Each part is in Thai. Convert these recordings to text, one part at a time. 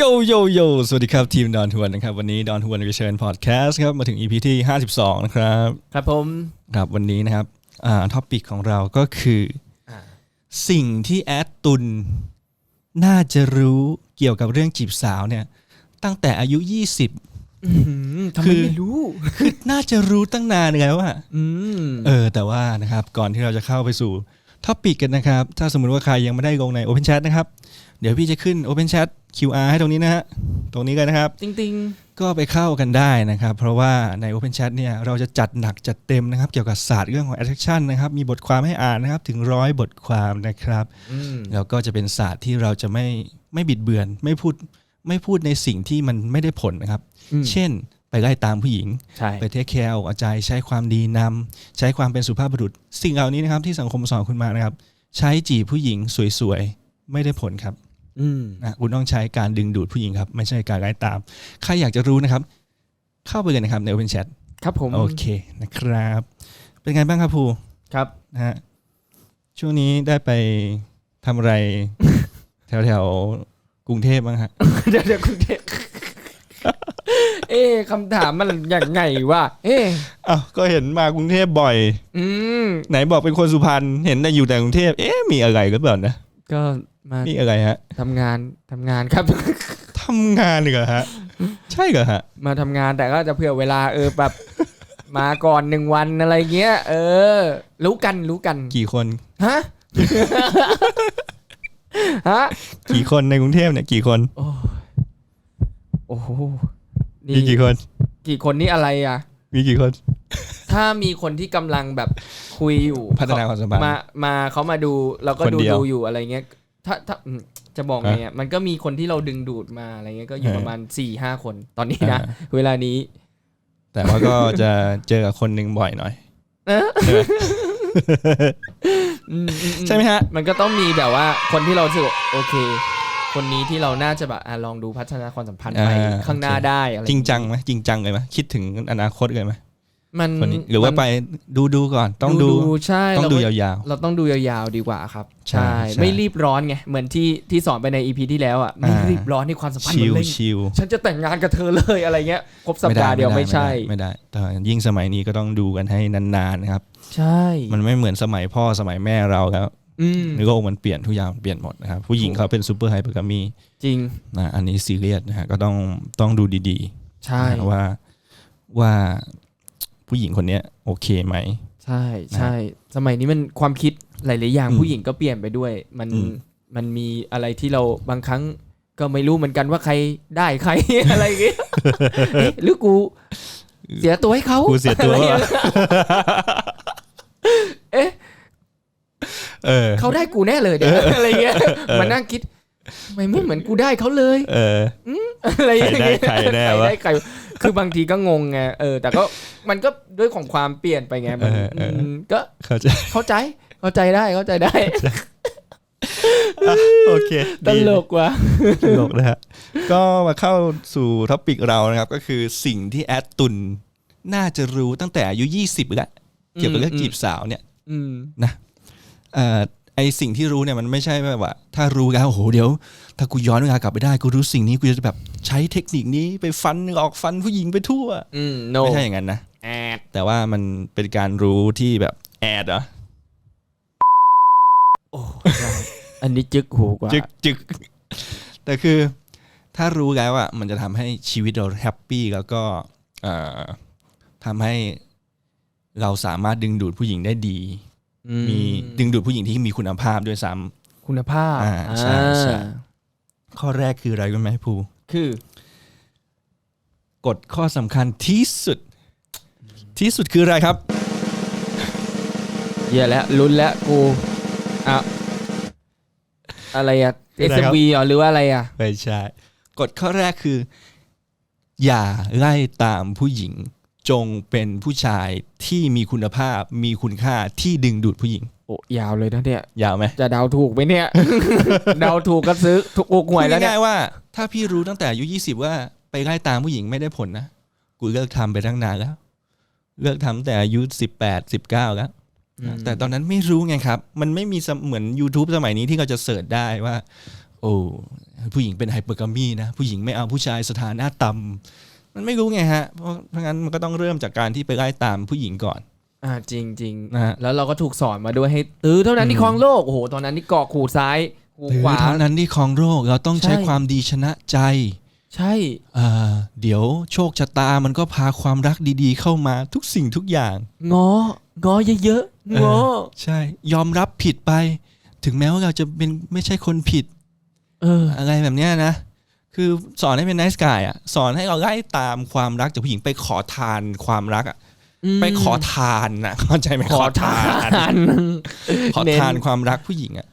โยโยโยสวัสดีครับทีมดอนทวนนะครับ วันนี้ดอนทวนเชิญพอดแคสต์ครับ มาถึง EP ที่ 52 นะครับ ครับผมครับวันนี้นะครับอ่าท็อปิกของเราก็คืออาสิ่งที่แอดตุน น่าจะรู้เกี่ยวกับเรื่องจีบสาวเนี่ย ตั้งแต่อายุ 20อื้อหือทำคืไมอไม่รู้ คือน่าจะรู้ตั้งนานแล้วอะอืมเออ แต่ว่านะครับ ก่อนที่เราจะเข้าไปสู่ท็อปิกกันนะครับ ถ้าสมมติว่าใครยังไม่ได้ลงใน Open Chat นะครับ เดี๋ยวพี่จะขึ้น Open Chat QR ให้ตรงนี้นะฮะ ตรงนี้กันนะครับจริงก็ไปเข้ากันได้นะครับ เพราะว่าใน Open Chat เนี่ยเราจะจัดหนักจัดเต็มนะครับ เกี่ยวกับศาสตร์เรื่องของ attraction นะครับ มีบทความให้อ่านนะครับ ถึงร้อยบทความนะครับๆอืมแล้วก็จะเป็นศาสตร์ที่เราจะไม่ไม่บิดเบือน ไม่พูดไม่พูดในสิ่งที่มันไม่ได้ผลนะครับอืมเช่นไปไล่ตามผู้หญิง ใช่ ไปเทคแคร์เอาใจใช้ความดีนำใช้ความเป็นสุภาพบุรุษ สิ่งเหล่านี้นะครับที่สังคมสอนคุณมานะครับ ใช้จีบผู้หญิงสวยๆ ไม่ได้ผลครับอืม นะคุณต้องใช้การดึงดูดผู้หญิงครับ ไม่ใช่การไล่ตาม ใครอยากจะรู้นะครับ เข้าไปเลยนะครับใน Open Chat ครับผมโอเคนะครับ เป็นไงบ้างครับภูครับนะฮะช่วงนี้ได้ไปทำอะไร แถวแถวๆกรุงเทพบ้างฮะเดี๋ยวเดี๋ยวคุณเดชเอ๊ะคำถามมันอย่างไงวะเอ๊ะอ้าวก็เห็นมากรุงเทพบ่อย อืมไหนบอกเป็นคนสุพรรณเห็นแต่อยู่แต่กรุงเทพเอ๊ะมีอะไรหรือเปล่านะก็ มามีอะไรฮะทำงานทำงานครับ ทำงานเหรอฮะ ใช่เหรอฮะ มาทำงานแต่ก็จะเผื่อเวลาเออแบบ มาก่อนหนึ่งวันอะไรเงี้ย เออ รู้กันรู้กันกี่คน ฮะ ฮะกี่คนในกรุงเทพเนี่ยกี่คน โอ้ยโอ้โหมีนี่กี่คน กี่คนนี่อะไรอะ มีกี่คน ถ้ามีคนที่กำลังแบบคุยอยู่พัฒนาความสัมพันธ์ มามาเขามาดูเราก็คนดูเดียว ดูอยู่อะไรเงี้ย ถ้าถ้าอืมจะบอกไงอะมันก็มีคนที่เราดึงดูดมาอะไรเงี้ยก็อยู่เออประมาณสี่ห้าคนตอนนี้นะอ่าเวลานี้ แต่ว่าก็จะเจอกับคนหนึ่งบ่อยหน่อยเออใช่ไหมอืมอือืใช่ไหมฮะ มันก็ต้องมีแบบว่าคนที่เรารู้สึกว่าโอเค คนนี้ที่เราน่าจะแบบอะลองดูพัฒนาความสัมพันธ์ไปอ่าข้างหน้าโอเค ได้อะไรจริงจังไหมจริงจังเลยไหมคิดถึงอนาคตเลยไหม มันคนนี้หรือว่าไปดูดูก่อนต้องดูใช่ต้องเราดูไม่ยาวเราต้องดูยาวๆดีกว่าครับใช่ใช่ใช่ ไม่รีบร้อนไง เหมือนที่ที่สอนไปในอีพีที่แล้วอะไม่อ่ารีบร้อนในความสัมๆพันธ์ชิมันลเร่งชิลฉันจะแต่งงานกับเธอเลยอะไรเงี้ยครบสัปดาห์เดียวไม่ใช่ไม่ได้แต่ยิ่งสมัยนี้ก็ต้องดูกันให้นานๆนะครับ ใช่ มันไม่เหมือนสมัยพ่อสมัยแม่เราแล้วอืมโลกมันเปลี่ยนทุกอย่างเปลี่ยนหมดนะครับผู้หญิงเขาเป็นซูเปอร์ไฮเปอร์กามีจริงนะอันนี้ซีเรียสนะฮะก็ต้องต้องดูดีใช่ๆนะว่าว่า ผู้หญิงคนเนี้ยโอเคไหม ใช่ใช่สมัยนี้มันความคิดหลายๆอย่างอืมผู้หญิงก็เปลี่ยนไปด้วย มันอืมมันมีอะไรที่เราบางครั้งก็ไม่รู้เหมือนกันว่าใครได้ใครอะไรอย่างเงี้ยเอ๊ะหรือกูเสียตัวให้เขากูเสียตัวอะไรอย่างวะเงี้ยเอ๊ะเออเขาได้กูแน่เลยเดี๋ยวอะไรเงี้ยมานั่งคิดทำไมไม่เหมือนกูได้เขาเลย เอออะไรอย่างเงี้ยใครได้ใครแน่วะได้ใครคือบางทีก็งงไงเออ แต่ก็มันก็ด้วยของความเปลี่ยนไปไงมันเออเอออืมก็เข้าใจเข้าใจเข้าใจได้เข้าใจได้โอเคตดีลกว่ะตลกนะฮะก็มาเข้าสู่ท็อปิกเรานะครับ ก็คือสิ่งที่แอดตุนน่าจะรู้ตั้งแต่อายุ20แล้วเกี่ยวกับเรื่องจีบสาวเนี่ยอืมเอ่อ ไอสิ่งที่รู้เนี่ยมันไม่ใช่แบบว่า ถ้ารู้แล้วโอ้โหเดี๋ยว ถ้ากูย้อนเวลากลับไปได้กูรู้สิ่งนี้กูจะแบบใช้เทคนิคนี้ไปฟันออกฟันผู้หญิงไปทั่วอืมโนไม่ใช่อย่างนั้นนะแอดแต่ว่ามันเป็นการรู้ที่แบบแอดเหรอโอ้ได้อันนี้จึกหูกว่า จึกจึกแต่คือ ถ้ารู้แล้วอะมันจะทำให้ชีวิตเราแฮปปี้แล้วก็เอ่อทำให้เราสามารถดึงดูดผู้หญิงได้ดีอื มีดึงดูดผู้หญิงที่มีคุณภาพด้วยซ้ำคุณภาพอ่าใช่ใช่อ่าข้อแรกคืออะไรรู้ไหมภูคือกฎข้อสำคัญที่สุด ที่สุดคืออะไรครับเหี้ยแล้วลุ้นแล้วกูอะอะไรอะคืออะไรครับ SMV เหรอหรือว่าอะไรอะ ไม่ใช่กฎข้อแรกคือ อย่าไล่ตามผู้หญิง จงเป็นผู้ชายที่มีคุณภาพมีคุณค่าที่ดึงดูดผู้หญิง โอ้ยาวเลยนะเนี่ย ยาวไหมจะเดาถูกไหมเนี่ย เดาถูกก็ซื้อถูกหวยแล้วพูดเนี่ยง่ายๆว่า ถ้าพี่รู้ตั้งแต่อายุยี่สิบว่าไปไล่ตามผู้หญิงไม่ได้ผลนะ กูเลิกทำไปตั้งนานแล้ว เลิกทำแต่อายุสิบแปดสิบเก้าแล้วแต่ตอนนั้นไม่รู้ไงครับ มันไม่มีสมเหมือน YouTube สมัยนี้ที่เราจะเสิร์ชได้ว่า โอ้ผู้หญิงเป็นไฮเปอร์กามีนะ ผู้หญิงไม่เอาผู้ชายสถานะต่ำ มันไม่รู้ไงฮะ เพราะเพราะงั้นมันก็ต้องเริ่มจากการที่ไปไล่ตามผู้หญิงก่อน อ่าจริงจริงนะฮะ แล้วเราก็ถูกสอนมาด้วยให้ตื้อเท่านั้นที่อืมครองโลก โอ้โห ตอนนั้นนี่เกาะขู่ซ้ายขู่หรือขวา เท่านั้นที่ครองโลกเราต้องใช้ใช่ ความดีชนะใจใช่อ่าเดี๋ยวโชคชะตามันก็พาความรักดีๆ เข้ามาทุกสิ่งทุกอย่าง ง้องอเยอะๆง้อ ใช่ ยอมรับผิดไป ถึงแม้ว่าเราจะเป็นไม่ใช่คนผิดเออ อะไรแบบเนี้ยนะ คือสอนให้เป็น nice guy อะสอนให้เราไล่ตามความรักจากผู้หญิงไปขอทานความรักอะไปขอทานนะเข้าใจไหมขอทาน ขอทานความรักผู้หญิงอะ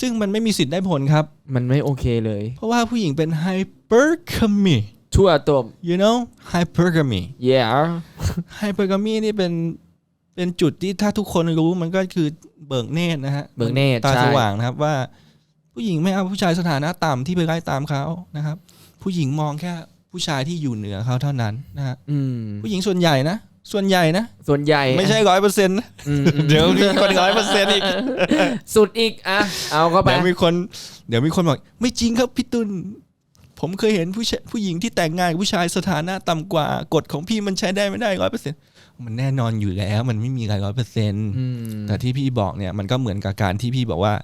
ซึ่งมันไม่มีสิทธิ์ได้ผลครับ มันไม่โอเคเลย เพราะว่าผู้หญิงเป็น hypergamy ชั่วตัว you know hypergamy yeah hypergamy นี่เป็นเป็นจุดที่ถ้าทุกคนรู้มันก็คือเบิกเนตรนะฮะ เบิกเนตรตาใช่สว่างนะครับว่า ผู้หญิงไม่เอาผู้ชายสถานะต่ำที่ไปไล่ตามเขานะครับ ผู้หญิงมองแค่ผู้ชายที่อยู่เหนือเขาเท่านั้นนะฮะอืมผู้หญิงส่วนใหญ่นะส่วนใหญ่นะ ส่วนใหญ่ไม่ใช่ร้อยเปอร์เซ็นต์อืมอืมเดี๋ยวมีคนร้อยเปอร์เซ็นต์อีก สุดอีกอะเอาเข้าไปเดี๋ยวมีคน เดี๋ยวมีคนบอกไม่จริงครับพี่ตุลผมเคยเห็นผู้ชายผู้หญิงที่แต่งงานกับผู้ชายสถานะต่ำกว่ากฎของพี่มันใช้ได้ไม่ได้ร้อยเปอร์เซ็นต์มันแน่นอนอยู่แล้ว มันไม่มีอะไรร้อยเปอร์เซ็นต์อืมแต่ที่พี่บอกเนี่ยมันก็เหมือนกับการที่พี่บอกว่า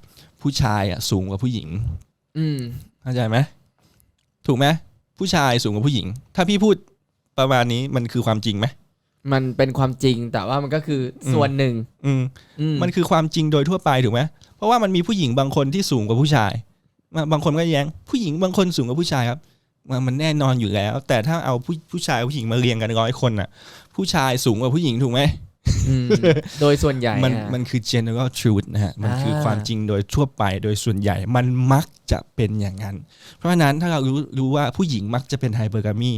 ผู้ชายอะสูงกว่าผู้หญิง อืมเข้าใจไหมถูกไหมผู้ชายสูงกว่าผู้หญิง ถ้าพี่พูดประมาณนี้มันคือความจริงไหมมันเป็นความจริงแต่ว่ามันก็คืออมส่วนหนึ่ง อืมอืมมันคือความจริงโดยทั่วไปถูกไหมเพราะว่ามันมีผู้หญิงบางคนที่สูงกว่าผู้ชายมาบางคนก็แย้ง ผู้หญิงบางคนสูงกว่าผู้ชายครับ มันมันแน่นอนอยู่แล้ว แต่ถ้าเอาผู้ผู้ชายกับผู้หญิงมาเรียงกันร้อยคนน่ะ ผู้ชายสูงกว่าผู้หญิงถูกไหมอืม โดยส่วนใหญ่มันอะมันคือ general truth นะฮะ มันคืออ่าความจริงโดยทั่วไปโดยส่วนใหญ่มันมักจะเป็นอย่างนั้น เพราะฉะนั้นถ้าเรารู้รู้ว่าผู้หญิงมักจะเป็นไฮเปอร์กามี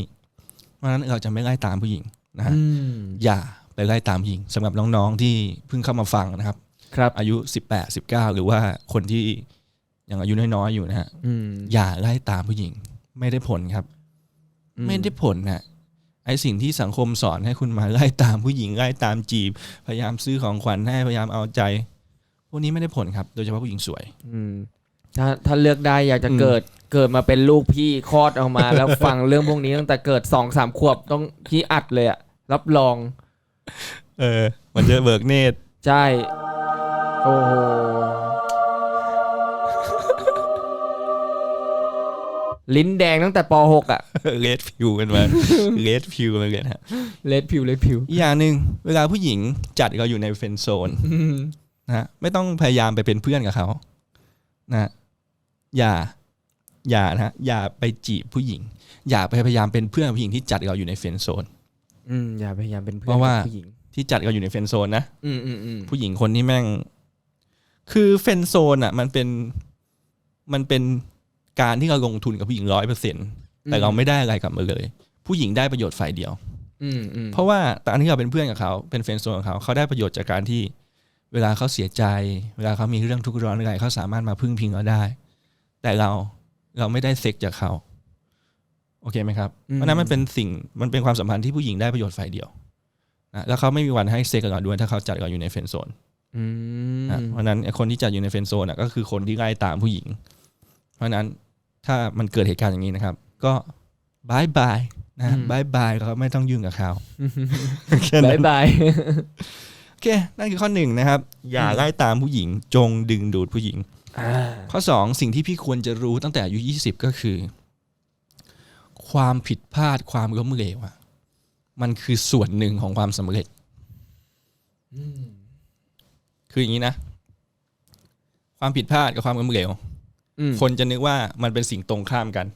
เพราะฉะนั้นเราจะไม่ไล่ตามผู้หญิงนะฮะอืมอย่าไปไล่ตามผู้หญิงสำหรับน้องๆที่เพิ่งเข้ามาฟังนะครับ ครับอายุ 18 19 หรือว่าคนที่ยังอายุน้อยๆอยู่นะฮะอืมอย่าไล่ตามผู้หญิง ไม่ได้ผลครับอืไม่ได้ผลนะ ไอสิ่งที่สังคมสอนให้คุณมาไล่ตามผู้หญิงไล่ตามจีบ พยายามซื้อของขวัญให้พยายามเอาใจ พวกนี้ไม่ได้ผลครับ โดยเฉพาะผู้หญิงสวย อืมถ้าถ้าเลือกได้อยากจะอืมเกิดเกิดมาเป็นลูกพี่คลอดออกมา แล้วฟังเรื่องพวกนี้ตั้งแต่เกิดสองสามขวบต้องพี่อัดเลยอะรับรอง เออ มันจะเบิกเนตรใช่ โอ้โห ลิ้นแดงตั้งแต่ป .6 อะเลดพิวกันมาเลดพิวกันเลยนะฮะเลดผิวเลดผิวอีกอย่างหนึ่งเวลาผู้หญิงจัดเราอยู่ในเฟรนด์โซนอืมนะฮะไม่ต้องพยายามไปเป็นเพื่อนกับเขานะฮะอย่า อย่านะฮะอย่าไปจีบผู้หญิง อย่าไปพยายามเป็นเพื่อนกับผู้หญิงที่จัดเราอยู่ในเฟรนด์โซนอืมอย่าพยายามเป็นเพื่อนเพราะว่ากับผู้หญิงที่จัดเราอยู่ในเฟรนด์โซนนะอืมอืมอืมผู้หญิงคนที่แม่ง คือเฟรนด์โซนอะ มันเป็นมันเป็น การที่เราลงทุนกับผู้หญิงร้อยเปอร์เซ็นแต่เราไม่ได้อะไรกลับมาเลย ผู้หญิงได้ประโยชน์ฝ่ายเดียวอืมอืมเพราะว่าตอนที่เราเป็นเพื่อนกับเขาเป็นเฟรนด์โซนกับเขาเขาได้ประโยชน์จากการที่ เวลาเขาเสียใจ เวลาเขามีเรื่องทุกข์ร้อนอะไรเขาสามารถมาพึ่งพิงเราได้ แต่เราเราไม่ได้เซ็กจากเขา โอเคไหมครับเพราะฉะนั้นมันเป็นสิ่งมันเป็นความสัมพันธ์ที่ผู้หญิงได้ประโยชน์ฝ่ายเดียวนะแล้วเขาไม่มีวันให้เซ็กกับเราด้วยถ้าเขาจัดเราอยู่ในเฟรนด์โซนอืมนะเพราะฉะนั้นไอ้คนที่จัดอยู่ในเฟรนด์โซนอะก็คือคนที่ไล่ตามผู้หญิง เพราะฉะนั้น ถ้ามันเกิดเหตุการณ์อย่างนี้นะครับ ก็บายบายนะบายบายแล้วก็ไม่ต้องยุ่งกับเขาแค่บานั้ยนบายโอเค นั่นคือข้อหนึ่งนะครับ อย่าไล่ตามผู้หญิง จงดึงดูดผู้หญิงอ่าข้อสองสิ่งที่พี่ควรจะรู้ตั้งแต่อายุยี่สิบก็คือ ความผิดพลาดความล้มเหลวอะมันคือส่วนหนึ่งของความสำเร็จอืมคืออย่างนี้นะ ความผิดพลาดกับความล้มเหลวอืม คนจะนึกว่ามันเป็นสิ่งตรงข้ามกัน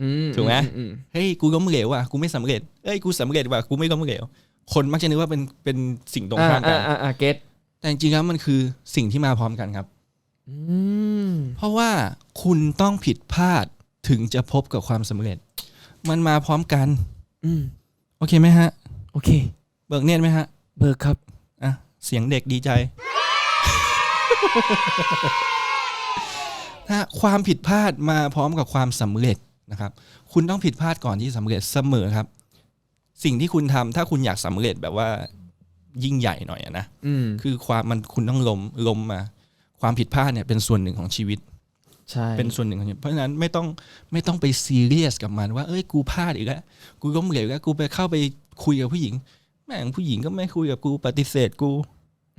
อืถูกไหมอืมเฮ้ยกูล้มเหลวว่ะกูไม่สำเร็จเอ้ยกูสำเร็จว่ะกูไม่ล้มเหลวคนมักจะนึกว่าเป็นเป็นสิ่งตรงอ่าข้ามกัอ่านอ่าอ่าเก็ตแต่จริงๆแล้วมันคือสิ่งที่มาพร้อมกันครับอืมเพราะว่าคุณต้องผิดพลาดถึงจะพบกับความสำเร็จ มันมาพร้อมกันอืมโอเคไหมฮะ โอเค เบิกเนตรไหมฮะ เบิกครับ อะ เสียงเด็กดีใจ นะฮะความผิดพลาดมาพร้อมกับความสำเร็จนะครับ คุณต้องผิดพลาดก่อนที่สำเร็จเสมอครับ สิ่งที่คุณทำถ้าคุณอยากสำเร็จแบบว่ายิ่งใหญ่หน่อยอะนะอืมคือความมันคุณต้องล้มล้มมา ความผิดพลาดเนี่ยเป็นส่วนหนึ่งของชีวิตใช่เป็นส่วนหนึ่งของชีวิตเพราะฉะนั้นไม่ต้องไม่ต้องไปซีเรียสกับมันว่าเอ้ยกูพลาดอีกแล้วกูล้มเหลวอีกแล้วกูไปเข้าไปคุยกับผู้หญิง แม่งผู้หญิงก็ไม่คุยกับกูปฏิเสธกู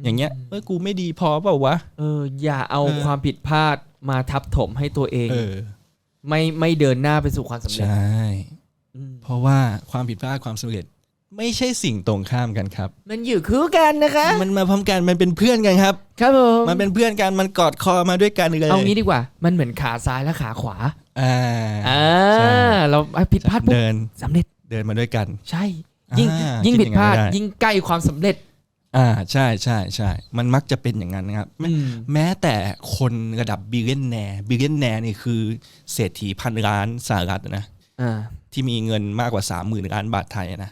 อย่างเงี้ยเอ้ยกูไม่ดีพอเปล่าวะเอออย่าเอาเออความผิดพลาด มาทับถมให้ตัวเอง เออ ไม่ไม่เดินหน้าไปสู่ความสำเร็จใช่ อืมเพราะว่าความผิดพลาดความสำเร็จ ไม่ใช่สิ่งตรงข้ามกันครับ มันอยู่คู่กันนะคะ มันมาพร้อมกันมันเป็นเพื่อนกันครับ ครับผมมันเป็นเพื่อนกันมันกอดคอมาด้วยกันเลยเอางี้ดีกว่า มันเหมือนขาซ้ายและขาขวาอ่าอ่าใช่เราผิดพลาดปุ๊บเดินสำเร็จเดินมาด้วยกัน ใช่ ยิ่งอ่ายิ่งคิผิดพลาดอย่งนั้นก็ไยิ่งใกล้ความสำเร็จ อ่าใช่ใช่ใช่มันมักจะเป็นอย่างนั้นนะครับแม้อืม แม้แต่คนระดับบิลเลนแนร์บิลเลนแนร์นี่คือเศรษฐีพันล้านสหรัฐนะ อ่า ที่มีเงินมากกว่าสามหมื่นล้านบาทไทยนะ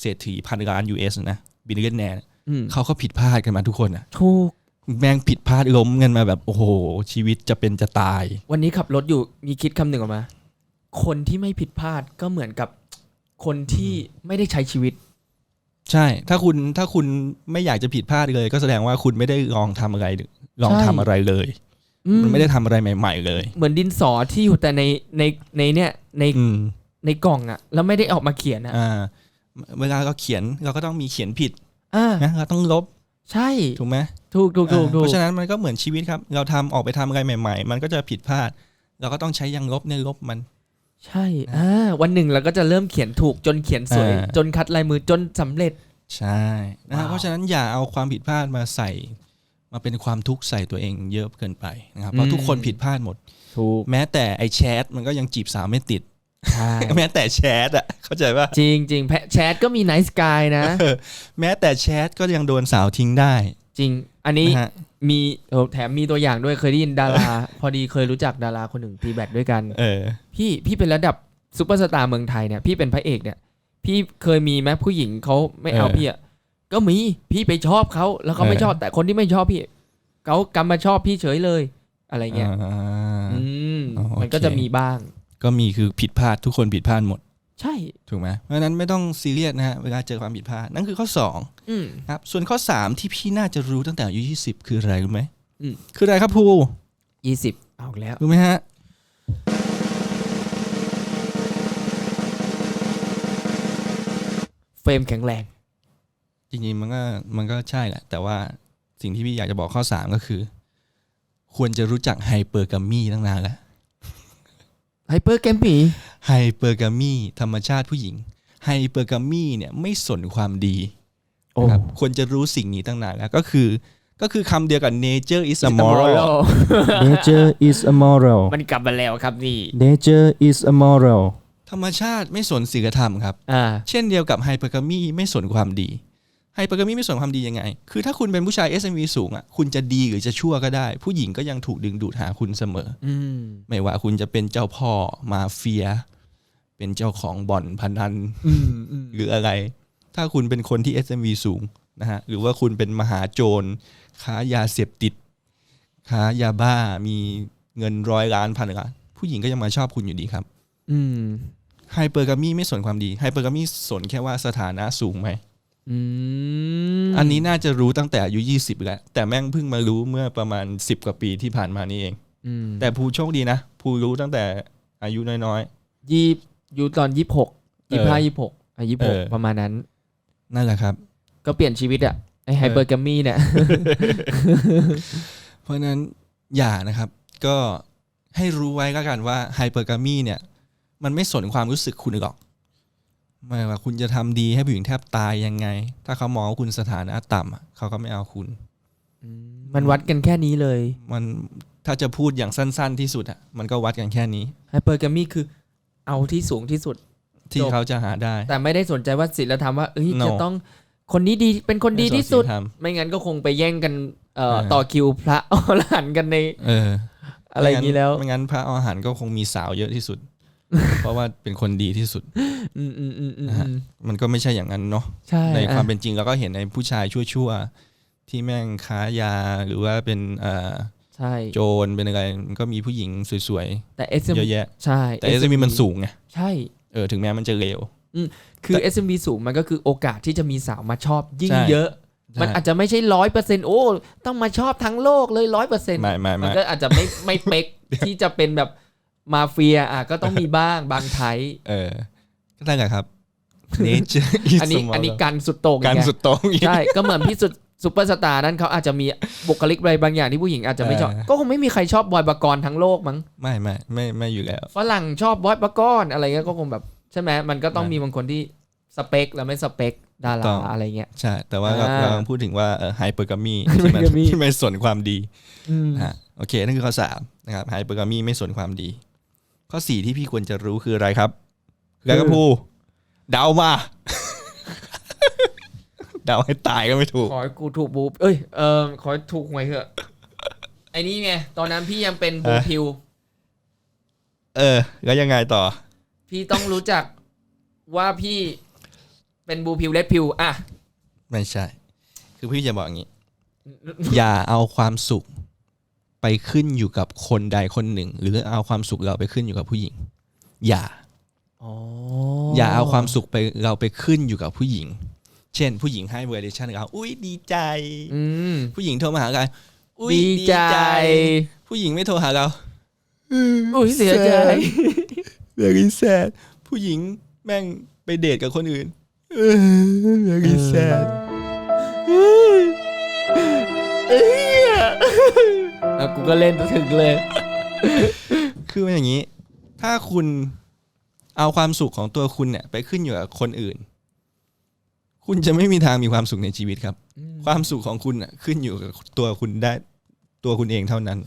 เศรษฐีพันล้าน US นะบิลเลนแนร์อืมเขาก็ผิดพลาดกันมาทุกคนอะถูก แม่งผิดพลาดล้มกันมาแบบโอ้โห ชีวิตจะเป็นจะตาย วันนี้ขับรถอยู่มีคิดคำหนึ่งออกมา คนที่ไม่ผิดพลาดก็เหมือนกับคนที่ไม่ได้ใช้ชีวิต ใช่ ถ้าคุณถ้าคุณไม่อยากจะผิดพลาดเลย ก็แสดงว่าคุณไม่ได้ลองทำอะไรลองใช่ทำอะไรเลยอืมันไม่ได้ทำอะไรใหม่ ๆ เลย เหมือนดินสอที่อยู่แต่ในในในเนี่ยในอืมในกล่องอะแล้วไม่ได้ออกมาเขียนอะอ่าเวลาเราเขียนเราก็ต้องมีเขียนผิดอ่านะเราต้องลบ ใช่ถูกไหมถูกถูกถูกอ่าถูเพกราะฉะนั้นมันก็เหมือนชีวิตครับ เราทำออกไปทำอะไรใหม่ ๆ มันก็จะผิดพลาด เราก็ต้องใช้ยังลบในลบมัน ใช่อ่าวันหนึ่งเราก็จะเริ่มเขียนถูกจนเขียนสวยอ่าจนคัดลายมือจนสำเร็จ ใช่นะครับว้าวเพราะฉะนั้นอย่าเอาความผิดพลาดมาใส่มาเป็นความทุกข์ใส่ตัวเองเยอะเกินไปนะครับเพราะทุกคนผิดพลาดหมดถูกแม้แต่ไอ้แชทมันก็ยังจีบสาวไม่ติดใช่แม้แต่แชทอะเข้าใจป่ะจริงจริงแพะแชทก็มีไนส์กายนะเออแม้แต่แชทก็ยังโดนสาวทิ้งได้ จริง อันนี้นะฮะ มีเออแถมมีตัวอย่างด้วยเคยได้ยินดารา พอดีเคยรู้จักดาราคนหนึ่งตีแบดด้วยกัน เออ พี่พี่เป็นระดับซูเปอร์สตาร์เมืองไทยเนี่ยพี่เป็นพระเอกเนี่ย พี่เคยมีไหมผู้หญิงเขาไม่เอาเออพี่อะก็มีพี่ไปชอบเขาแล้วเขาไม่เออชอบ แต่คนที่ไม่ชอบพี่เขากำมาชอบพี่เฉยเลย อะไรเงี้ยอ่าอืมอ๋อโอเคมันก็จะมีบ้าง ก็มีคือผิดพลาดทุกคนผิดพลาดหมด ใช่ถูกไหมเพราะฉะนั้นไม่ต้องซีเรียสนะฮะเวลาเจอความผิดพลาดนั่นคือข้อสองอืมครับส่วนข้อ 3 ที่พี่น่าจะรู้ตั้งแต่อายุ20 คืออะไรรู้ไหมอืมคืออะไรครับภูยี่สิบเอาอีกแล้วรู้ไหมฮะเฟรมแข็งแรง จริงๆมันก็มันก็ใช่แหละ แต่ว่าสิ่งที่พี่อยากจะบอกข้อ 3 ก็คือ ควรจะรู้จักไฮเปอร์กามีตั้งนานแล้ว ไฮเปอร์แกมปีไฮเปอร์กามีธรรมชาติผู้หญิงไฮเปอร์กามีเนี่ยไม่สนความดีโอ้ครับควรจะรู้สิ่งนี้ตั้งนานแล้วก็คือก็คือคำเดียวกับ nature is a moral Nature is a moral. มันกลับมาแล้วครับนี่ Nature is a moral. ธรรมชาติไม่สนศีลธรรมครับอ่าเช่นเดียวกับไฮเปอร์กามีไม่สนความดี ไฮเปอร์กามีไม่สนความดียังไง คือถ้าคุณเป็นผู้ชาย SMV สูงอะ คุณจะดีหรือจะชั่วก็ได้ ผู้หญิงก็ยังถูกดึงดูดหาคุณเสมอ อืมไม่ว่าคุณจะเป็นเจ้าพ่อมาเฟีย เป็นเจ้าของบ่อนพนันอืมอืมหรืออะไร ถ้าคุณเป็นคนที่ SMV สูงนะฮะ หรือว่าคุณเป็นมหาโจร ค้ายาเสพติด ค้ายาบ้า มีเงินร้อยล้านพันล้านผู้หญิงก็ยังมาชอบคุณอยู่ดีครับ อืมไฮเปอร์กามีไม่สนความดี ไฮเปอร์กามีสนแค่ว่าสถานะสูงไหม อืมอันนี้น่าจะรู้ตั้งแต่อายุ 20 แล้ว แต่แม่งเพิ่งมารู้เมื่อประมาณ 10 กว่าปีที่ผ่านมานี่เองอืมแต่ภูโชคดีนะภูรู้ตั้งแต่อายุน้อยยี่อยู่ตอนยี่หกเออยี่ห้ายี่หกอะยี่หกเออประมาณนั้นๆนั่นแหละครับ ก็เปลี่ยนชีวิตอะไอไฮเปอร์แกมมี่เนี่ยเพราะฉะนั้นอย่านะครับ ก็ให้รู้ไว้ก็กันว่าไฮเปอร์กามีเนี่ย มันไม่สนความรู้สึกคุณหรอก ไม่ว่าคุณจะทำดีให้ผู้หญิงแทบตายยังไง ถ้าเขามองว่าคุณสถานะต่ำอะเขาก็ไม่เอาคุณมันวัดกันแค่นี้เลย มันถ้าจะพูดอย่างสั้น ๆที่สุดอะมันก็วัดกันแค่นี้ไฮเปอร์แกมมี่คือ เอาที่สูงที่สุด ที่จบเขาจะหาได้ แต่ไม่ได้สนใจว่าศีลธรรมว่าเอ้ย No จะต้องคนนี้ดีเป็นคนดีที่สุด ไม่นศีลธรรมไม่งั้นก็คงไปแย่งกันเอ่อเออต่อคิวพระอรหันต์กันใน เออ อะไรอย่างนี้แล้วไม่งั้นพระอาหารก็คงมีสาวเยอะที่สุด เพราะว่าเป็นคนดีที่สุดอืมอืมอืมอืมนะฮะมันก็ไม่ใช่อย่างนั้นเนาะใช่ในความอะเป็นจริงเราก็เห็นในผู้ชายชั่วๆ ที่แม่งค้ายาหรือว่าเป็นเอ่อใช่โจรเป็นอะไรมันก็มีผู้หญิงสวยแต่ๆ SM เยอะแยะ ใช่ แต่ SMV มันสูงไงใช่ เออถึงแม้มันจะเลว คือ SMV สูงมันก็คือโอกาสที่จะมีสาวมาชอบยิ่งใช่ เยอะ มันอาจจะไม่ใช่ร้อยเปอร์เซ็นต์โอ้ ต้องมาชอบทั้งโลกเลยร้อยเปอร์เซ็นต์ไม่ไม่มันไม่ก็อาจจะไม่ไม่เป๊กที่จะเป็นแบบ มาเฟียอะก็ต้องมีบ้างบางไทย เออก็ได้แหละครับ nature is อันนี้ tomorrow อันนี้การสุดโต่งอีการไงสุดโต่งอีก ใช่ก็เหมือนพี่สุดซุปเปอร์สตาร์นั้นเขาอาจจะมีบุคลิกอะไรบางอย่างที่ผู้หญิงอาจจะไม่ชอบ เออ ก็คงไม่มีใครชอบบอยปกรณ์ทั้งโลกมั้งไม่ไม่ไม่ไม่อยู่แล้ว ฝรั่งชอบบอยปกรณ์อะไรเงี้ยก็คงแบบใช่ไหมมันก็ต้องมีบางคนที่สเปคแล้วไม่สเปคดาต้ราอง อะไรเงี้ย ใช่ แต่ว่าเราอ่าเรากำลังพูดถึงว่าไฮเปอร์กามีที่มัน hypergamy ที่ไม่สนความดีอืม ฮะโอเค นั่นคือข้อสามนะครับไฮเปอร์กามีไม่สนความดี ข้อสี่ที่พี่ควรจะรู้คืออะไรครับคืออะไรครับภูเดามา เดาให้ตายก็ไม่ถูก ขอให้กูถูกบูเอ้ยเออขอให้ถูกหวยเถอะไอ้นี่ไงตอนนั้นพี่ยังเป็นบูฮะพิว เออ แล้วยังไงต่อ พี่ต้องรู้จักว่าพี่เป็นบูพิวเลดพิว อะ ไม่ใช่ คือพี่จะบอกอย่างนี้ อย่าเอาความสุข ไปขึ้นอยู่กับคนใดคนหนึ่ง หรือเอาความสุขเราไปขึ้นอยู่กับผู้หญิง อย่าอ๋ออย่าเอาความสุขไปเราไปขึ้นอยู่กับผู้หญิง เช่น ผู้หญิงให้เวอร์เรชั่นเราอุ้ยดีใจอืมผู้หญิงโทรมาหาเราอุ้ยดีใจ ผู้หญิงไม่โทรหาเราอุ้ยเสียใจ very sad ผู้หญิงแม่งไปเดทกับคนอื่น very sad แล้ว กูก็เล่นถึงเลย คือมันอย่างนี้ ถ้าคุณเอาความสุขของตัวคุณเนี่ย ไปขึ้นอยู่กับคนอื่น คุณจะไม่มีทางมีความสุขในชีวิตครับ ความสุขของคุณน่ะขึ้นอยู่กับตัวคุณได้ ตัวคุณเองเท่านั้น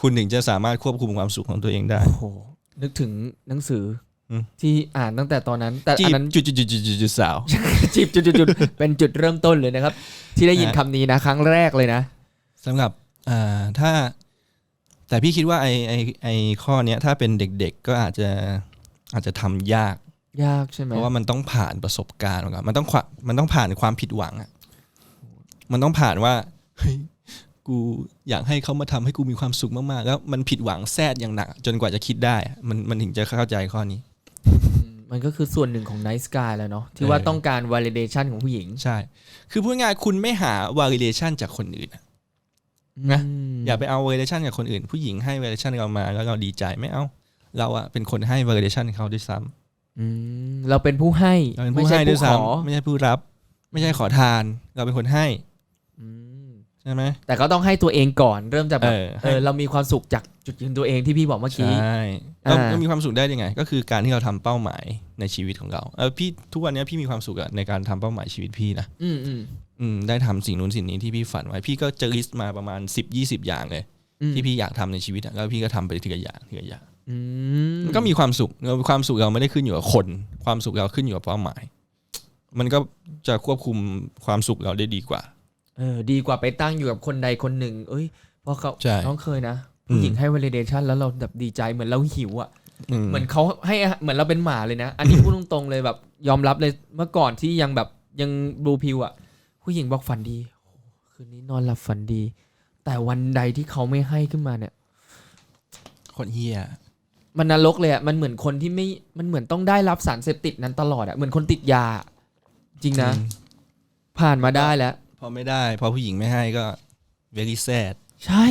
คุณถึงจะสามารถควบคุมความสุขของตัวเองได้ โอ้โห นึกถึงหนังสืออม ที่อ่านตั้งแต่ตอนนั้น แต่จีอันบนั้น จุดจุดจุดจุดจุดจุดสาว จีบจุดๆๆเป็นจุดเริ่มต้นเลยนะครับ ที่ได้ยินฮะคำนี้นะ ครั้งแรกเลยนะ สำหรับอ่าถ้า แต่พี่คิดว่าไอไอไอข้อเนี้ยถ้าเป็นเด็กๆก็อาจจะอาจจะทำยากยากใช่ไหมเพราะว่ามันต้องผ่านประสบการณ์มาก่อนมันต้องความมันต้องผ่านความผิดหวังอะมันต้องผ่านว่าเฮ้ยกูอยากให้เขามาทำให้กูมีความสุขมากๆ แล้วมันผิดหวังแทรกอย่างหนัก จนกว่าจะคิดได้อะมันมันถึงจะเข้าใจข้อนี้อืมมันก็คือส่วนหนึ่งของ Nice Guy แล้วเนาะที่ว่าเออต้องการ validation ของผู้หญิง ใช่ คือพูดง่ายๆคุณไม่หา validation จากคนอื่นอะ นะมอย่าไปเอา validation จากคนอื่น ผู้หญิงให้ validation เรามาแล้วเราดีใจไม่เอาเราอะเป็นคนให้ validation เขาด้วยซ้ำอืมเราเป็นผู้ให้เราเป็นไม่ผู้ใช่ให้ด้วยผู้ขอซ้ำไม่ใช่ผู้รับ ไม่ใช่ขอทาน เราเป็นคนให้อืมใช่ไหมแต่ก็ต้องให้ตัวเองก่อนเริ่มจากแบบเออให้เออเรามีความสุขจากจุดยืนตัวเองที่พี่บอกเมื่อกี้ใช่อ่าเราเรามีความสุขได้ยังไง ก็คือการที่เราทำเป้าหมายในชีวิตของเราเออพี่ทุกวันนี้พี่มีความสุขอะในการทำเป้าหมายชีวิตพี่นะอืมอืมอืมได้ทำสิ่งนู้นสิ่งนี้ที่พี่ฝันไว้ พี่ก็จะลิสต์มาประมาณ10 20อย่างเลยอืมที่พี่อยากทำในชีวิตอะแล้วพี่ก็ทำไปทีละอย่างทีละอย่างอืมมันก็มีความสุขเราความสุขเราไม่ได้ขึ้นอยู่กับคน ความสุขเราขึ้นอยู่กับเป้าหมาย มันก็จะควบคุมความสุขเราได้ดีกว่า เออ ดีกว่าไปตั้งอยู่กับคนใดคนหนึ่ง เอ้ยเพราะเขาใช่น้องเคยนะผู้หญิงให้ validation แล้วเราแบบดีใจเหมือนเราหิวอะอืมเหมือนเขาให้อาหารเหมือนเราเป็นหมาเลยนะ อันนี้พูดตรงๆเลยแบบ ยอมรับเลยเมื่อก่อนที่ยังแบบยังบลูพิวอะ ผู้หญิงบอกฝันดีโอ้โหคืนนี้นอนหลับฝันดี แต่วันใดที่เขาไม่ให้ขึ้นมาเนี่ย คนเฮียมันนรกเลยอะมันเหมือนคนที่ไม่ มันเหมือนต้องได้รับสารเสพติดนั้นตลอดอะเหมือนคนติดยา จริงนะอืมผ่านมาได้แล้ว พอไม่ได้ พอผู้หญิงไม่ให้ก็ very sad ใช่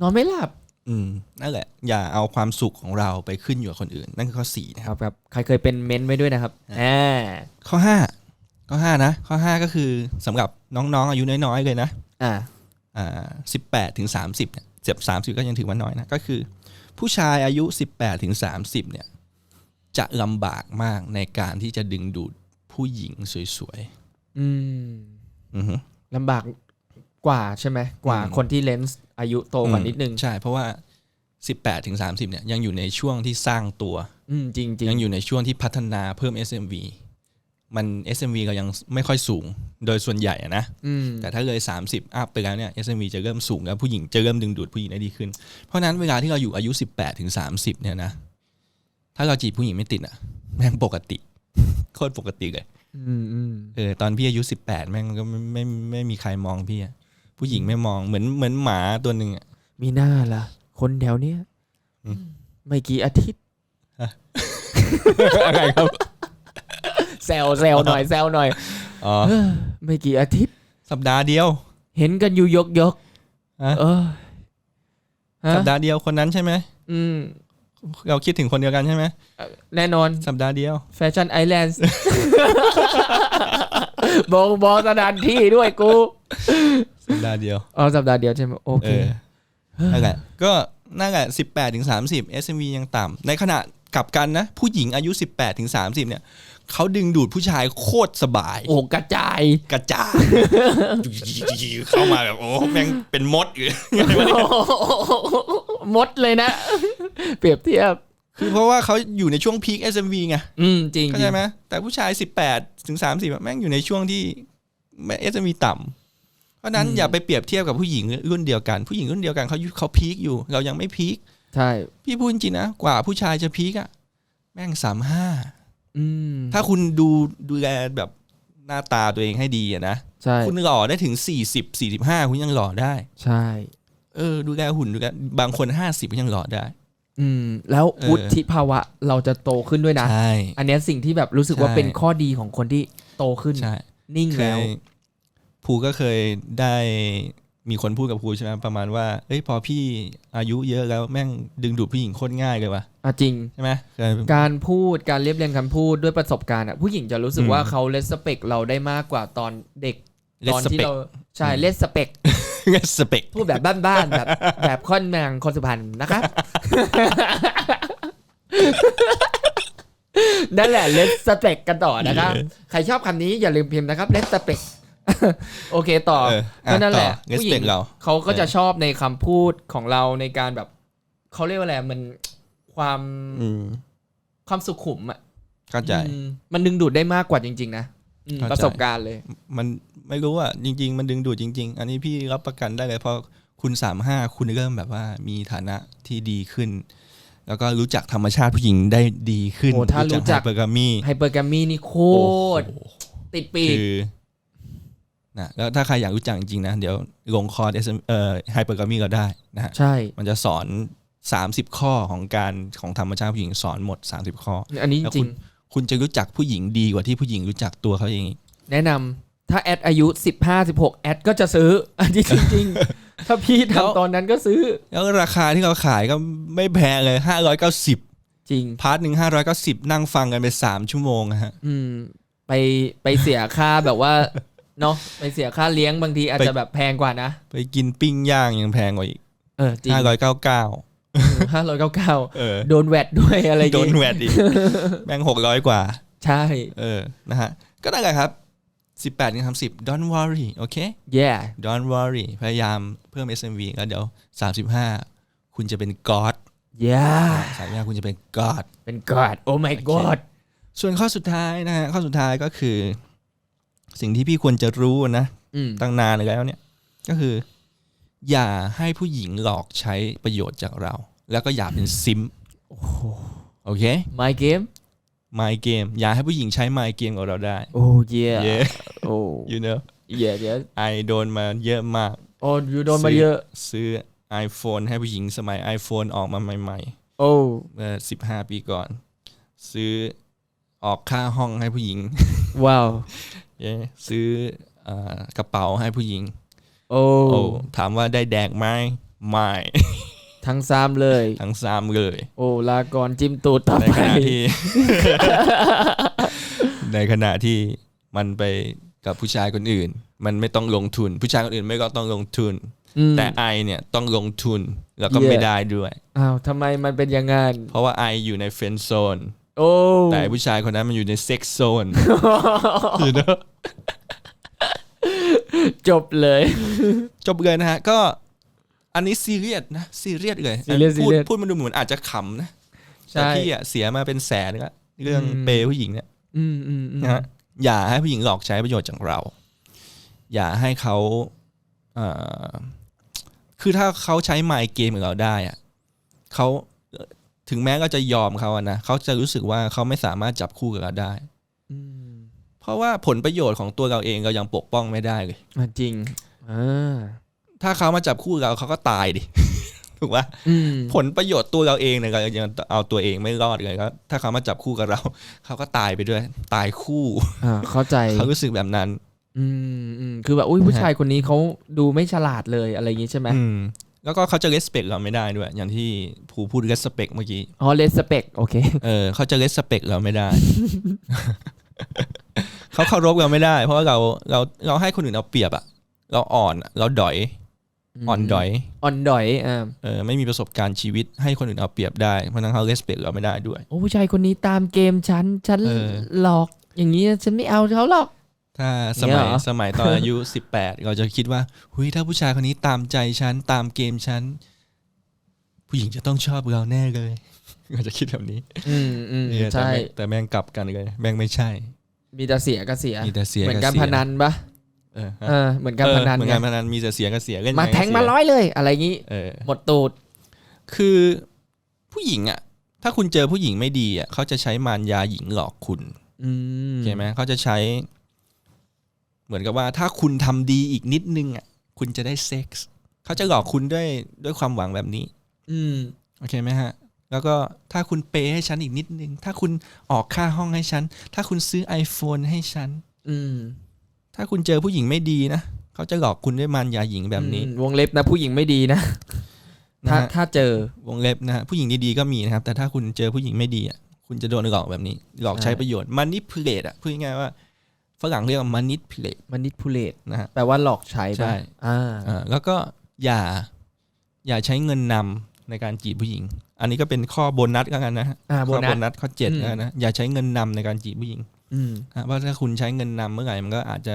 นอนไม่หลับ อืม นั่นแหละ อย่าเอาความสุขของเราไปขึ้นอยู่กับคนอื่น นั่นคือข้อสี่นะคครับรับครับ ใครเคยเป็นเมนไว้ด้วยนะครับแหมข้อห้า ข้อห้านะ ข้อห้าก็คือสำหรับน้องๆ อายุน้อยๆ เลยนะ อ่า อ่าสิบแปดถึงสามสิบเนี่ยเจ็บสามสิบก็ยังถือว่าน้อยนะ ก็คือ ผู้ชายอายุสิบแปดถึงสามสิบเนี่ย จะลำบากมากในการที่จะดึงดูดผู้หญิงสวยอืมๆอือฮึลำบากกว่าใช่ไหม กว่าอืมคนที่เลนส์อายุโตกว่านิดนึง ใช่ เพราะว่าสิบแปดถึงสามสิบเนี่ยยังอยู่ในช่วงที่สร้างตัว อืมจริงจริงยังอยู่ในช่วงที่พัฒนาเพิ่ม SMV มัน SMV ก็ยังไม่ค่อยสูงโดยส่วนใหญ่อะนะอืมแต่ถ้าเลย 30 อัพไปแล้วเนี่ย SMV จะเริ่มสูงแล้วผู้หญิงจะเริ่มดึงดูดผู้หญิงได้ดีขึ้น เพราะฉะนั้นเวลาที่เราอยู่อายุ 18ถึง30 เนี่ยนะ ถ้าเราจีบผู้หญิงไม่ติดอะแม่งปกติ โคตรปกติเลยอืมอืมเออตอนพี่อายุ 18 แม่งก็ไม่ไม่ไม่ไม่มีใครมองพี่อะผู้หญิงไม่มองเหมือนเหมือนหมาตัวหนึ่งอะมีหน้าล่ะ คนแถวเนี้ยอืมไม่กี่อาทิตย์อะไรครับ แซวแซวหน่อยแซวหน่อยอ๋อเออไม่กี่อาทิตย์ สัปดาห์เดียว เห็นกันอยู่ยกยกฮะ เออฮะสัปดาห์เดียวคนนั้นใช่ไหมอืม เราคิดถึงคนเดียวกันใช่ไหมแน่นอน สัปดาห์เดียว แฟชั่นไอแลนด์ บอกบอกสถานที่ด้วยกู สัปดาห์เดียวเอาสัปดาห์เดียวใช่ไหมโอเอเค อนั่นแหละก็นั่นแหละสิบแปดถึงสามสิบ SMV ยังต่ำในขณะกลับกันนะ ผู้หญิงอายุสิบแปดถึงสามสิบเนี่ย เขาดึงดูดผู้ชายโคตรสบาย โอ้กระจายกระจายเข้ามาแบบโอ้แม่งเป็นมดอยู่มดเลยนะ เปรียบเทียบ คือเพราะว่าเขาอยู่ในช่วงพีค SMV ไงอืมจริงเข้าใจไหมแต่ผู้ชาย 18 ถึง 30อะแม่งอยู่ในช่วงที่ SMV ต่ำเพราะฉะนั้นอย่าไปเปรียบเทียบกับผู้หญิงรุ่นเดียวกัน ผู้หญิงรุ่นเดียวกันเขาเขาพีคอยู่ เรายังไม่พีคใช่ พี่พูดจริงนะกว่าผู้ชายจะพีคอะแม่งสามห้าอืม ถ้าคุณดูดูแลแบบหน้าตาตัวเองให้ดีอะนะใช่คุณหล่อได้ถึง40 45คุณยังหล่อได้ ใช่ เออ ดูแลหุ่นดูแลบางคน50ก็ยังหล่อได้ อืม แล้วเออวุฒิภาวะเราจะโตขึ้นด้วยนะใช่อันเนี้ยสิ่งที่แบบรู้สึกว่าใช่เป็นข้อดีของคนที่โตขึ้นใช่นิ่งเคแล้วยภูก็เคยได้มีคนพูดกับภูใช่ไหมประมาณว่าเอ้ยพอพี่อายุเยอะแล้วแม่งดึงดูดผู้หญิงโคตรง่ายเลยว่ะ อะจริง ใช่ไหมเคยการพูดการเรียบเรียงคำพูดด้วยประสบการณ์อะผู้หญิงจะรู้สึกอืมว่าเขาเลสเปกเราได้มากกว่าตอนเด็กเลตอนสที่เปกเราใช่เลสเปกเลสเปกพูดแบบบ้านๆแบบแบบค่อนแมงคนสุพรรณนะครับนั่นแหละเลสเปกกันต่อนะครับ ใครชอบคำนี้อย่าลืมพิมพ์นะครับเลสเปกโอเคต่อเออก็นั่นแหละเลสผู้หเปญิกงเราเขาก็จะชอบในคำพูดของเราในการแบบเขาเรียกว่าอะไรมัน ความอืมความสุขุมอะเข้าใจอืมมันดึงดูดได้มากกว่าจริง ๆ นะอืมเข้าใจประสบการณ์เลย มันไม่รู้อะจริง ๆ มันดึงดูดจริง ๆ อันนี้พี่รับประกันได้เลยเพราะคุณสามห้าคุณเริ่มแบบว่ามีฐานะที่ดีขึ้น แล้วก็รู้จักธรรมชาติผู้หญิงได้ดีขึ้นโอ้ถ้ารู้จักเปอร์กามีไฮเปอร์แกรมมี่นี่โคตร ติดปีกคือนะแล้วถ้าใครอยากรู้จักจริงๆนะ เดี๋ยวลงคอร์ส SM เอ่อไฮเปอร์กามีก็ได้นะฮะใช่ มันจะสอน 30 ข้อของการของธรรมชาติผู้หญิงสอนหมด 30 ข้ออันนี้แล้วจคุริณงคุณจะรู้จักผู้หญิงดีกว่าที่ผู้หญิงรู้จักตัวเขาเองอีกแนะนำถ้าแอดอายุ 15 16 แอดก็จะซื้อ อันนี้จริงๆ ถ้าพี่แล้วทำตอนนั้นก็ซื้อ แล้วราคาที่เขาขายก็ไม่แพงเลย 590 จริง พาร์ทหนึ่ง590 นั่งฟังกันไป 3 ชั่วโมงอะฮะอืม ไปไปเสียค่าแบบว่าเนาะไปเสียค่าเลี้ยงบางทีอาจจะแบบแพงกว่านะ ไปกินปิ้งย่างยังแพงกว่าอีก เออจริง599ห้าร้อยเก้าเก้า เออโดนแวดด้วยอะไรอย่างโดนงี้แวดอีกแม่ง600กว่า ใช่ เออนะฮะ ก็นั่นแหละครับ18ถึง30 don't worry โอเคแย่ don't worry พยายามเพิ่ม SMV แล้วเดี๋ยว35คุณจะเป็น god แย่35คุณจะเป็น god เป็นกอดโอ้ my god ส่วนข้อสุดท้ายนะฮะข้อสุดท้ายก็คือ สิ่งที่พี่ควรจะรู้นะอืมตั้งนานแล้วเนี่ย ก็คือ อย่าให้ผู้หญิงหลอกใช้ประโยชน์จากเรา แล้วก็อย่าเป็นซิมโอเค my game my game อย่าให้ผู้หญิงใช้ my game กับเราได้ โอ้ yeah yeah โอ้ you know yeah yeah ไอโดนมาเยอะมากโอ้ยูโดนมาเยอะ ซื้อ iPhone ให้ผู้หญิงสมัย iPhone ออกมาใหม่โอ้ๆเมื่อ15ปีก่อน ซื้อออกค่าห้องให้ผู้หญิง ว้าวเย้ซื้อเออกระเป๋าให้ผู้หญิง โอ้โอ้ถามว่าได้แดกไหมไม่ ทั้งซ้ำเลย ทั้งสามเลย โอ้ลาก่อนจิ้มตูดต่อในไปขณะที่ ในขณะที่มันไปกับผู้ชายคนอื่น มันไม่ต้องลงทุน ผู้ชายคนอื่นไม่ก็ต้องลงทุน อืม แต่ไอเนี่ยต้องลงทุนแล้วก็ Yeah ไม่ได้ด้วย อ้าวทำไมมันเป็นอย่างงั้นเพราะว่าไออยู่ในเฟรนด์โซน โอ้แต่ผู้ชายคนนั้นมันอยู่ในเซ็กโซน you know จบเลย จบเลยนะฮะ ก็อันนี้ซีเรียสนะซีเรียสเลย serious พูด serious พูดมันดูเหมือนอาจจะขำนะใช่แต่พี่อะเสียมาเป็นแสนแล้วเรื่องอืม เปย์ผู้หญิงเนี่ยอืมอืมอืมนะฮะอย่าให้ผู้หญิงหลอกใช้ประโยชน์จากเรา อย่าให้เขาเอ่อคือถ้าเขาใช้ไมค์เกมกับเราได้อะเขาถึงแม้ก็จะยอมเขาอะนะเขาจะรู้สึกว่าเขาไม่สามารถจับคู่กับเราได้ อืม เพราะว่าผลประโยชน์ของตัวเราเองเรายังปกป้องไม่ได้เลยอะจริงอ่าถ้าเขามาจับคู่กับเราเขาก็ตายดิถูกปะอืมผลประโยชน์ตัวเราเองเนี่ยเรายังเอาตัวเองไม่รอดเลยครับถ้าเขามาจับคู่กับเรา เขาก็ตายไปด้วย ตายคู่อ่าเข้าใจเขารู้สึกแบบนั้น อืมอืมคือแบบอุ้ยผู้ชายคนนี้เขาดูไม่ฉลาดเลยอะไรอย่างงี้ใช่ไหมอืมแล้วก็เขาจะ respect เราไม่ได้ด้วย อย่างที่ภูพูด respect เมื่อกี้อ๋อเลสเปกโอเคเออเขาจะ respect เราไม่ได้ เขาเคารพเราไม่ได้ เพราะว่าเราเราเราให้คนอื่นเอาเปรียบอะเราอ่อนอะเราดอยอ่อนดอยอ่อนดอยอ่าเออไม่มีประสบการณ์ชีวิตให้คนอื่นเอาเปรียบได้เพราะฉะนั้นเขา respect เราไม่ได้ด้วย โอ้ผู้ชายคนนี้ตามเกมฉันฉันเออ หลอกอย่างนี้ฉันไม่เอาเขาหรอก ถ้าสเนี่ยมัยเหรอ สมัยตอนอายุ 18 เราจะคิดว่าหุยถ้าผู้ชายคนนี้ตามใจฉันตามเกมฉันผู้หญิงจะต้องชอบเราแน่เลย เราจะคิดแบบนี้อืมอืมเนี่ยแต่ใช่ แม่งแต่แม่งกลับกันเลย แม่งไม่ใช่ มีแต่เสียก็เสีย มีแต่เสียเหมือนบการเสียพนันปะเออฮะเออเหมือนการพนันเออเหมือนไงการพนันมีแต่เสียกับเสียเล่นมาไงก็แทงเสีมาร้อยเลย อะไรงี้เออหมดตูด คือผู้หญิงอะ ถ้าคุณเจอผู้หญิงไม่ดีอะเขาจะใช้มารยาหญิงหลอกคุณอืมเข้าไหมเขาจะใช้ เหมือนกับว่า ถ้าคุณทำดีอีกนิดนึงอะ คุณจะได้เซ็กส์เขาจะหลอกคุณด้วยด้วยความหวังแบบนี้ อืมโอเคไหมฮะ แล้วก็ถ้าคุณเปย์ให้ฉันอีกนิดนึง ถ้าคุณออกค่าห้องให้ฉัน ถ้าคุณซื้อ iPhone ให้ฉัน อืม ถ้าคุณเจอผู้หญิงไม่ดีนะเขาจะหลอกคุณด้วยมารยาหญิงแบบนี้อืมวงเล็บนะผู้หญิงไม่ดีนะ นะถ้าฮะถ้าเจอ วงเล็บนะฮะผู้หญิงดีๆก็มีนะครับ แต่ถ้าคุณเจอผู้หญิงไม่ดีอะคุณจะโดนหลอกแบบนี้ หลอกใช้ใช่ ประโยชน์มันนิเพลตอะพูดง่ายๆว่าฝรั่งเรียกว่ามันนิเพลตมันนิพูเลตนะฮะ แปลว่าหลอกใช้ใช่ ป่ะอ่า อ่าแล้วก็อย่า อย่าใช้เงินนำในการจีบผู้หญิง อันนี้ก็เป็นข้อโบนัสก็กันนะฮะอ่าโบข้อนัโบสนัสข้อเจ็ดอืมแล้วกันนะ อย่าใช้เงินนำในการจีบผู้หญิงอืมฮะว่าถ้าคุณใช้เงินนำเมื่อไหร่มันก็อาจจะ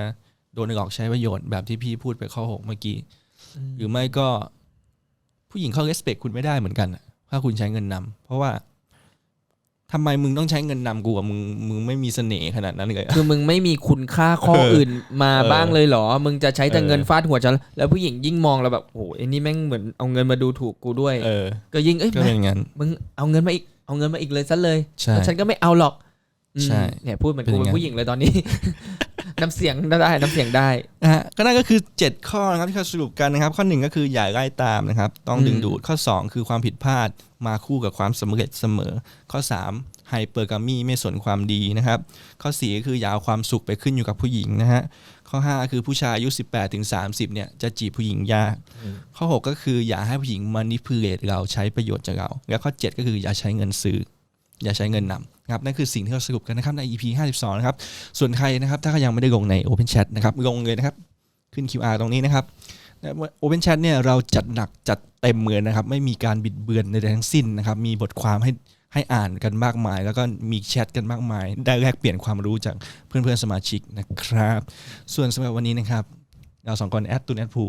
โดนหลอกใช้ประโยชน์แบบที่พี่พูดไปข้อหกเมื่อกี้ หรือไม่ก็ผู้หญิงเขา respect คุณไม่ได้เหมือนกันอะถ้าคุณใช้เงินนำเพราะว่า ทำไมมึงต้องใช้เงินนำกูอะมึงมึงไม่มีเสน่ห์ขนาดนั้นเลยอะคือมึงไม่มีคุณค่าข้อเอออื่อื่นมาเออบ้างเลยเหรอ มึงจะใช้แต่เออเงินฟาดหัวฉันแล้วผู้หญิงยิ่งมองเราแบบโอ้โหไอ้นี่แม่งเหมือนเอาเงินมาดูถูกกูด้วยเออก็ยิ่งเอ้ยก็เป็นอย่างนั้นมึงเอาเงินมาอีกเอาเงินมาอีกเลยซะเลยใช่แล้วฉันก็ไม่เอาหรอกอืม ใช่เนี่ยพูดเหมือนเป็นกูอย่างเป็นนั้นผู้หญิงเลยตอนนี้ น้ำเสียงได้น้ำเสียงได้นะฮะก็นั่นก็คือ 7 ข้อนะครับที่เขาสรุปกันนะครับ ข้อหนึ่งก็คืออย่าไล่ตามนะครับ ต้องอืมดึงดูดข้อ 2 คือความผิดพลาดมาคู่กับความสำเร็จเสมอ ข้อ 3ไฮเปอร์กามีไม่สนความดีนะครับ ข้อ 4 ก็คืออย่าเอาความสุขไปขึ้นอยู่กับผู้หญิงนะฮะข้อ 5 คือผู้ชายอายุ 18ถึง30เนี่ยจะจีบผู้หญิงยาก ข้อ 6 ก็คืออย่าให้ผู้หญิงมานิพูเลตเราใช้ประโยชน์จากเรา และข้อ 7 ก็คืออย่าใช้เงินซื้อ อย่าใช้เงินนำ นะครับนั่นคือสิ่งที่เราสรุปกันนะครับใน EP 52 นะครับ ส่วนใครนะครับ ถ้ายังไม่ได้ลงใน Open Chat นะครับลงเลยนะครับ ขึ้น QR ตรงนี้นะครับโอเพนแชทเนี่ยเราจัดหนักจัดเต็มเหมือนนะครับ ไม่มีการบิดเบือนใดๆทั้งสิ้นนะครับ มีบทความให้ให้อ่านกันมากมาย แล้วก็มีแชทกันมากมาย ได้แลกเปลี่ยนความรู้จากเพื่อนๆสมาชิกนะครับ ส่วนสำหรับวันนี้นะครับ เราสองคนแอดตูนแอดพู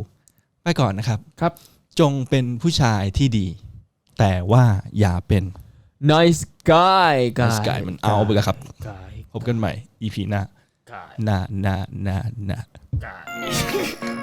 ไปก่อนนะครับครับ จงเป็นผู้ชายที่ดี แต่ว่าอย่าเป็น nice guy สกายมันเอาไปแล้วครับ guy พบกันใหม่ EP หน้า guy หน้าหน้าหน้าหน้า guy